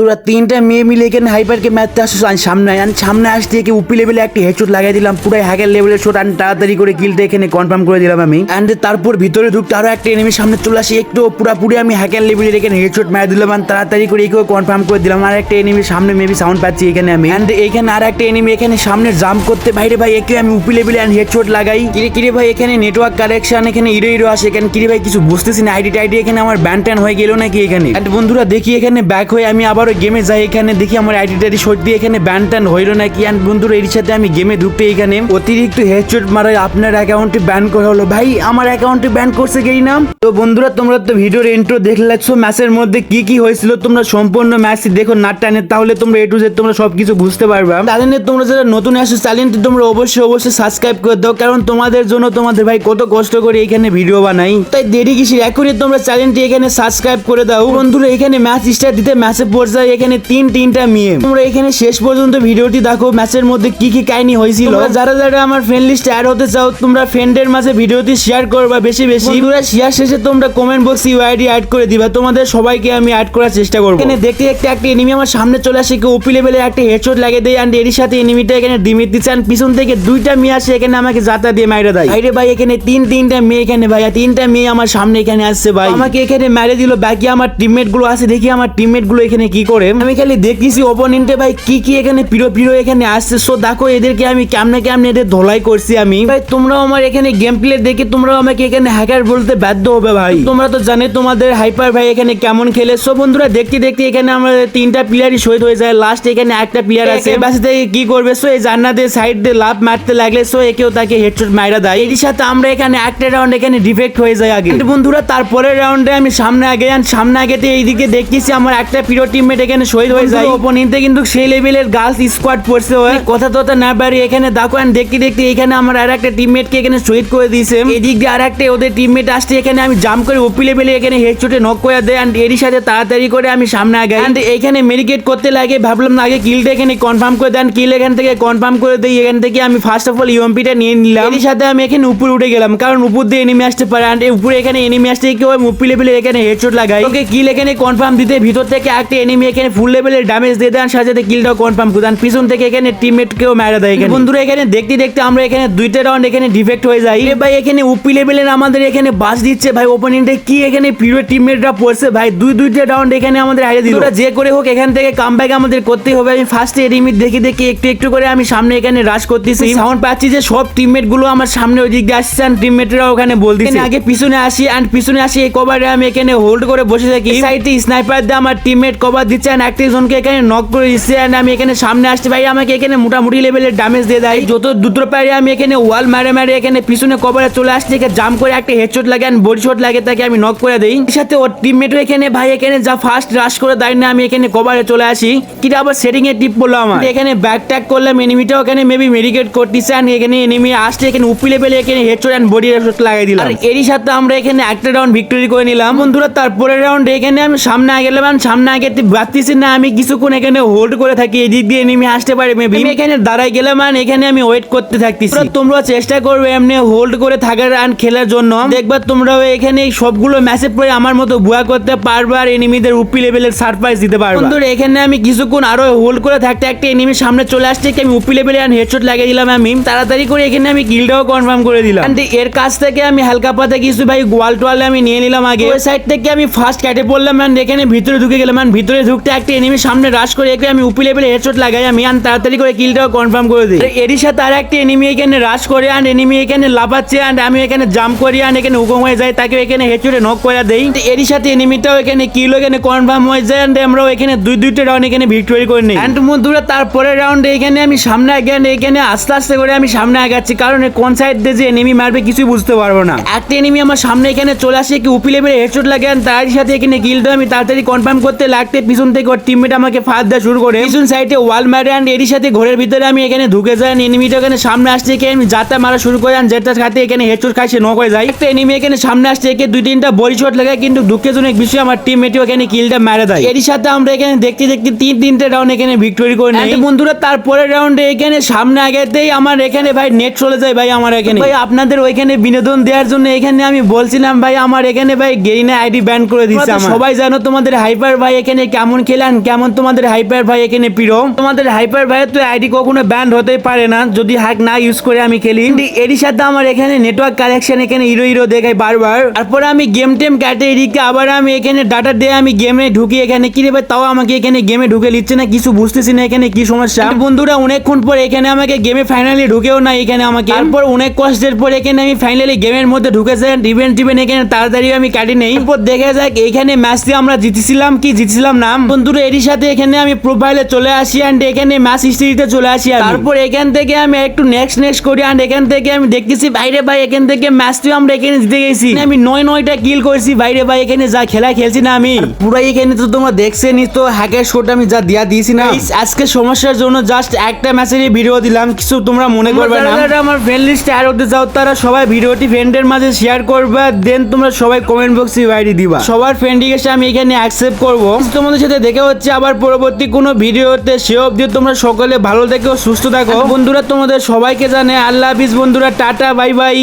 তোরা তিনটা মেয়ে মিলে এখানে হাইপারকে মারতে আসছিস আর সামনে আয়। আর সামনে আসতে একে উপি লেভেলে একটা হেডশট লাগাই দিলাম, পুরাই হ্যাকের লেভেলের শট আর তাড়াতাড়ি করে কিলটা এখানে কনফার্ম করে দিলাম আমি। অ্যান্ড তারপর ভিতরে ঢুকতে আরও একটা এনিমি সামনে চলে আসি, একটু পুরাপুরি আমি হ্যাকের লেভেলের এখানে হেডশট মারা দিলাম আর তাড়াতাড়ি করে একেও কনফার্ম করে দিলাম, আর একটা এনিমির সামনে মেবি সাউন্ড পাচ্ছি এখানে আমি। অ্যান্ড এখানে আর একটা এনিমি এখানে সামনে জাম্প করতে বাইরে ভাই, একে আমি উপি লেভেলে অ্যান্ড হেডশট লাগাই। কিরে কিরে ভাই, এখানে নেটওয়ার্ক কারেকশন এখানে হিরো হিরো আসে এখানে কিরে ভাই, কিছু বুঝতেছি না আইডি টাইডি এখানে আমার ব্যান ট্যান হয়ে গেল নাকি এখানে? অ্যান্ড বন্ধুরা, দেখি এখানে ব্যাক হয়ে আমি আবারও গেমে যাই এখানে, দেখি আমার আইডি টাইডি সত্যি এখানে ব্যান ট্যান হইল নাকি। অ্যান্ড বন্ধুরা এর সাথে আমি গেমে ঢুকতে এখানে। অতিরিক্ত হেডশট মারায় আপনার অ্যাকাউন্টে ব্যান করা হলো। ভাই, আমার অ্যাকাউন্টে ব্যান করছে গেই নাম তো বন্ধুরা, তোমরা তো ভিডিওর ইন্ট্রো দেখে লাগছো ম্যাচের মধ্যে কি কি হয়েছিল, তোমরা সম্পূর্ণ ম্যাচটি দেখো না টানে, তাহলে তোমরা এ টু জেড তোমরা সবকিছু বুঝতে পারবা। চ্যানেলে তোমরা যারা নতুন আসো চ্যানেলটি তোমরা অবশ্যই অবশ্যই সাবস্ক্রাইব করে দাও, কারণ তোমাদের জন্য তোমাদের ভাই কত কষ্ট করে এখানে ভিডিও বানাই। তাই দেরি কিসের? এখনই তোমরা চ্যানেলটি এখানে সাবস্ক্রাইব করে দাও। বন্ধুরা, এখানে ম্যাচ স্টার্ট দিতে ম্যাচে পর্যায়ে এখানে তিন তিনটা মেয়ে তোমরা এখানে শেষ পর্যন্ত ভিডিওটি দেখো ম্যাচের মধ্যে কি কি কাহিনী হয়েছিল। যারা যারা আমার ফ্রেন্ড লিস্টে অ্যাড হতে চাও তোমরা ফ্রেন্ডের মাঝে ভিডিওটি শেয়ার করবা বেশি বেশি। বন্ধুরা শেয়ার শেষে তোমরা কমেন্ট বক্সে ইউআইডি অ্যাড করে দিবা। তোমাদের সবাইকে আমি অ্যাড করার চেষ্টা করব। এখানে দেখতে দেখতে একটা এনিমি আমার সামনে চলে আসে কেউ ওপি লেভেলে একটা হেডশট লাগিয়ে দেয় অ্যান্ড এর সাথে এনিমিটা এখানে ডিমিট দিচ্ছে and পিছন থেকে দুইটা মেয়ে আসে এখানে আমাকে যাতা দিয়ে মাইরে দেয়। আরে ভাই এখানে তিন তিনটা মেয়ে এখানে ভাই তিনটা মেয়ে আমার সামনে এখানে আসছে ভাই। আমাকে এখানে মেরে দিল বাকি আমার টিমমেটগুলো আছে দেখি আমার টিমমেটগুলো এখানে কি করে আমি খালি দেখতেছি ওপোনেন্টে ভাই কি কি এখানে পিরো পিরো এখানে আসছে। সো দেখো এদেরকে আমি কেমনে কেমনে এদের ধোলাই করছি আমি। ভাই তোমরাও আমার এখানে গেম প্লে দেখে তোমরাও আমাকে এখানে হ্যাকার বলতে বাধ্য হবে ভাই। তোমরা তো জানে তোমাদের হাইপার ভাই এখানে কেমন খেলে। সো বন্ধুরা দেখতে দেখতে এখানে আমাদের তিনটা প্লেয়ারই শহীদ হয়ে যায়। লাস্ট এখানে একটা প্লেয়ার আছে। বাসে থেকে কি করবে? সো এই জান্নাতের সাইড দিয়ে লাভ মারতে লাগলে সো একেও তাকে হেডশট মাইরা দেয়। এর সাথে আমরা এখানে একটা রাউন্ড এখানে ডিফেক্ট হয়ে যায় আগে। বন্ধুরা তারপরের রাউন্ডে আমি সামনে আগে যান সামনে আগেতে এইদিকে দেখতেছি আমার একটা প্রিয় টিমমেট এখানে শহীদ হয়ে যায়। ওপোনেন্টে কিন্তু সেই লেভেলের গার্লস স্কোয়াড পড়ছে হয় কথা তো না পারি এখানে দেখো দেখতে দেখতে এখানে আমার আর একটা টিমমেটকে এখানে শহীদ করে দিয়েছে। এদিক দিয়ে আর একটা ওদের টিমমেট আসছে এখানে আমি জাম্প করে ওপি লেভেলে এখানে হেডশটে নক করে দেয় and এরই সাথে তাড়াতাড়ি করে আমি সামনে আগে and এখানে মেডিকেট করতে লাগে ভাবলাম না আগে কিলটা এখানে কনফার্ম করে দেন কিল এখান থেকে কনফার্ম করে দিই এখান থেকে আমি ফার্স্ট অফ অল ইউএমপিটা নিয়ে নিলাম। এর সাথে আমি এখানে উপরে উঠে গেলাম কারণ উপর দিয়ে এনিমি আসতে পারে and উপরে এখানে এনিমি আসতে কেউ মুপি লেভেলে এখানে হেডশট লাগাই। ওকে কিল এখানে কনফার্ম দিতে ভিতর থেকে একটা এনিমি এখানে ফুল লেভেলের ড্যামেজ দিয়ে দেন সাথে সাথে কিলটাও কনফার্ম করে দেন। পিছন থেকে এখানে টিমমেট কেও মেরে দেয় এখানে। বন্ধুরা এখানে দেখতে দেখতে আমরা এখানে দুইটা রাউন্ড এখানে ডিফেক্ট হয়ে যাই। ভাই এখানে উপি লেভেলের আমাদের এখানে বাস দিচ্ছে। ভাই ওপেনিংটা কি এখানে প্রিয় টিমমেটরা পড়ছে? ভাই দুই দুইটা রাউন্ড এখানে আমাদের হারিয়ে দিল। ওরা যে করে হোক এখান থেকে কামব্যাক আমাদের করতেই হবে। আমি ফার্স্টে এনিমি দেখে দেখে একটু একটু করে আমি সামনে এখানে রাশ করতেছি। সাউন্ড পাচ্ছি যে সব টিমমেটগুলো আমার সামনে ওই দিক দিয়ে আসছে টিমমেটরা ওখানে বলতেছে আগে পিছনে আসি এন্ড পিছনে আসি এই কভারে আমি এখানে হোল্ড করে বসে থাকি। সাইডে স্নাইপার দিয়ে আমার টিমমেট কভার দিচ্ছে এন্ড একটা জনকে এখানে নক করে দিচ্ছে এন্ড আমি এখানে সামনে আসছি। ভাই, আমাকে এখানে মোটামুটি লেভেলের ড্যামেজ দিয়ে দেয়। যত দ্রুত পারি আমি এখানে ওয়াল মারে মারে এখানে পিছনে কভারে চলে আসছি এখানে জাম করে একটা হেডশট লাগে এন্ড বডি শট লাগে, তাকে আমি নক করে দেই। সাথে ওর টিমমেটও এখানে, ভাই, এখানে যা ফার্স্ট রাশ করে দেয় না, আমি এখানে কভারে চলে আসি। কিটা আবার সেটিং এ টিপ বলল আমার। এখানে ব্যাক ট্যাক করলাম এনিমিটাও এখানে মেবি মেডিকেট করতেছে এন্ড এখানে এনিমি আসছে, এখানে উপি লেভেলে এখানে হেডশট এন্ড বডি শট লাগাই দিলাম। আর এরই সাথে আমরা এখানে একটা রাউন্ড ভিক্টরি করে নিলাম। বন্ধুরা, তারপরের রাউন্ড এখানে আমি সামনে আগে গেলাম সামনে আগে বাড়তেছি না আমি কিছুক্ষণ এখানে হোল্ড করে থাকি এদিক দিয়ে এনিমি আসতে পারে মেবি আমি এখানে দাঁড়াই গেলাম আর এখানে আমি ওয়েট করতে থাকতেছি। তোমরা- চেষ্টা করবে এমনি হোল্ড করে থাকার আর খেলার জন্য। দেখবা তোমরাও এখানে সবগুলো ম্যাচে পরে আমার মতো বুয়া করতে পারবে আর এনিমিদের উপি লেভেলের সারপ্রাইজ দিতে পারবে। বন্ধুরা এখানে আমি কিছুক্ষণ আরও হোল্ড করে থাকতে একটা এনিমি সামনে চলে আসছে কি আমি উপি লেভেলে আর হেডশট লাগিয়ে দিলাম আমি। তাড়াতাড়ি করে এখানে আমি কিলটাও কনফার্ম করে দিলাম। এর কাছ থেকে আমি হালকা পাতা কিছু ভাই গোয়াল টোয়ালে আমি নিয়ে নিলাম আগে। ওই সাইড থেকে আমি ফার্স্ট কেটে পড়লাম এখানে ভিতরে ঢুকে গেলাম ভিতরে ঢুকতে একটা এনিমি সামনে রাশ করে একে আমি উপি লেভেলে হেডশট লাগাই, আমি and তাড়াতাড়ি করে কিলটাও কনফার্ম করে দিই। আর এরই সাথে আর একটা এনিমি এখানে রাশ করে and এনিমি এখানে লাফাচ্ছে and আমি এখানে জাম্প করি and এখানে হুকুম হয়ে যায় তাকে এখানে হেডশটে নক করে দেই। তো এরই সাথে এনিমিটাও এখানে কিল এখানে কনফার্ম হয়ে যায় and আমরাও এখানে দুই দুইটা রাউন্ড এখানে ভিক্টোরি করে নিই। And বন্ধুরা, তারপরের রাউন্ডে এখানে আমি সামনে আগে এখানে আস্তে আস্তে করে আমি সামনে আগাচ্ছি, কারণ কোন সাইড দিয়ে যে এনিমি মারবে কিছুই বুঝতে পারব না। একটা এনিমি আমার সামনে এখানে চলে আসে কি উপি লেভেলে হেডশট লাগে and তার সাথে এখানে কিলটা আমি তাড়াতাড়ি কনফার্ম করতে লাগতে পিছন থেকে ওর টিমমেট আমাকে ফাঁদ দেওয়া শুরু করে। পিছন সাইডে ওয়াল মারে and এরই সাথে ঘরের ভিতরে আমি এখানে ঢুকে যাই এনিমিটা এখানে সামনে আসছে একে আমি যাতা মারা শুরু করে and যেটার সাথে এখানে হেডশট খাই সে নক হয়ে যায়। একটা এনিমি এখানে সামনে আসছে একে দুই তিনটা বডি শট লাগায় কিন্তু দুঃখজনক বিষয় আমার টিমমেটও এখানে কিলটা মেরে দেয়। এরই সাথে আমরা এখানে দেখতে দেখতে তিন তিনটে রাউন্ড এখানে ভিক্টোরি করে নেই। বন্ধুরা তারপরের রাউন্ডে এখানে সামনে আগেতেই আমার এখানে ভাই নেট চলে যায় ভাই আমার এখানে। ভাই আপনাদের ওইখানে বিনোদন দেওয়ার জন্য এখানে আমি বলছিলাম ভাই আমার এখানে ভাই গেরিনা আইডি ব্যান করে দিচ্ছে আমার। সবাই জানো তোমাদের হাইপার ভাই এখানে কেমন খেলেন? কেমন তোমাদের হাইপার ভাই এখানে প্রিয়? তোমাদের হাইপার ভাইয়ের তো আইডি কখনো ব্যান্ড হতে পারে না। যদি হ্যাক না ইউজ করে আমি খেলি। এরই সাথে আমার এখানে নেটওয়ার্ক কালেকশন এখানে হিরো হিরো দেখাই বারবার। তারপরে আমি গেম টেম কাটে এদিকে আবার আমি এখানে ডাটা দিয়ে আমি গেমে ঢুকি এখানে। কি রে তাও আমাকে এখানে গেমে ঢুকে নিচ্ছে না? কিছু বুঝতেছি না এখানে কি সমস্যা? বন্ধুরা, অনেকক্ষণ পর এখানে আমাকে গেমে ফাইনালি ঢুকেও না এখানে আমাকে। তারপর অনেক কষ্টের পর এখানে আমি ফাইনালি গেমের মধ্যে ঢুকেছে। ইভেন্ট টিভেন্ট এখানে তাড়াতাড়ি আমি কাটি নেই। এরপর দেখা যাক, এখানে ম্যাচটি আমরা জিতেছিলাম কি জিতছিলাম না। বন্ধুরা এরই সাথে এখানে আমি প্রোফাইলে চলে আসি অ্যান্ড এখানে ম্যাচ হিস্ট্রিতে চলে আসি আমি। তারপর এখান থেকে আমি একটু নেক্সট নেক্সট করি অ্যান্ড এখান থেকে আমি দেখতেছি বাইরে ভাই এখান থেকে ম্যাচটিও আমরা এখানে জিতে গেছি। আমি নয় নয়টা কিল করেছি বাইরে ভাই এখানে যা খেলা খেলছি না আমি। পুরো এখানে তো তোমরা দেখছেনি তো হ্যাকের শোটা আমি যা দিয়া দিয়েছি না। আজকে সমস্যার জন্য জাস্ট একটা ম্যাচের ভিডিও দিলাম কিছু তোমরা মনে করবে না। আমার ফ্রেন্ড লিস্টে অ্যাড হতে চাও তারা সবাই ভিডিওটি ফ্রেন্ডের মাঝে শেয়ার করবে দেন তোমরা সবাই কমেন্ট বক্সে বাইরে দিবা। সবার ফ্রেন্ড এসে আমি এখানে অ্যাকসেপ্ট করব। তোমাদের সাথে দেখা হচ্ছে আবার পরবর্তী কোনো ভিডিওতে সে অবধি তোমরা সকলে ভালো থেকো, সুস্থ থাকো। বন্ধুরা, তোমাদের সবাইকে জানে আল্লাহ হাফিজ বন্ধুরা, টাটা, বাই বাই।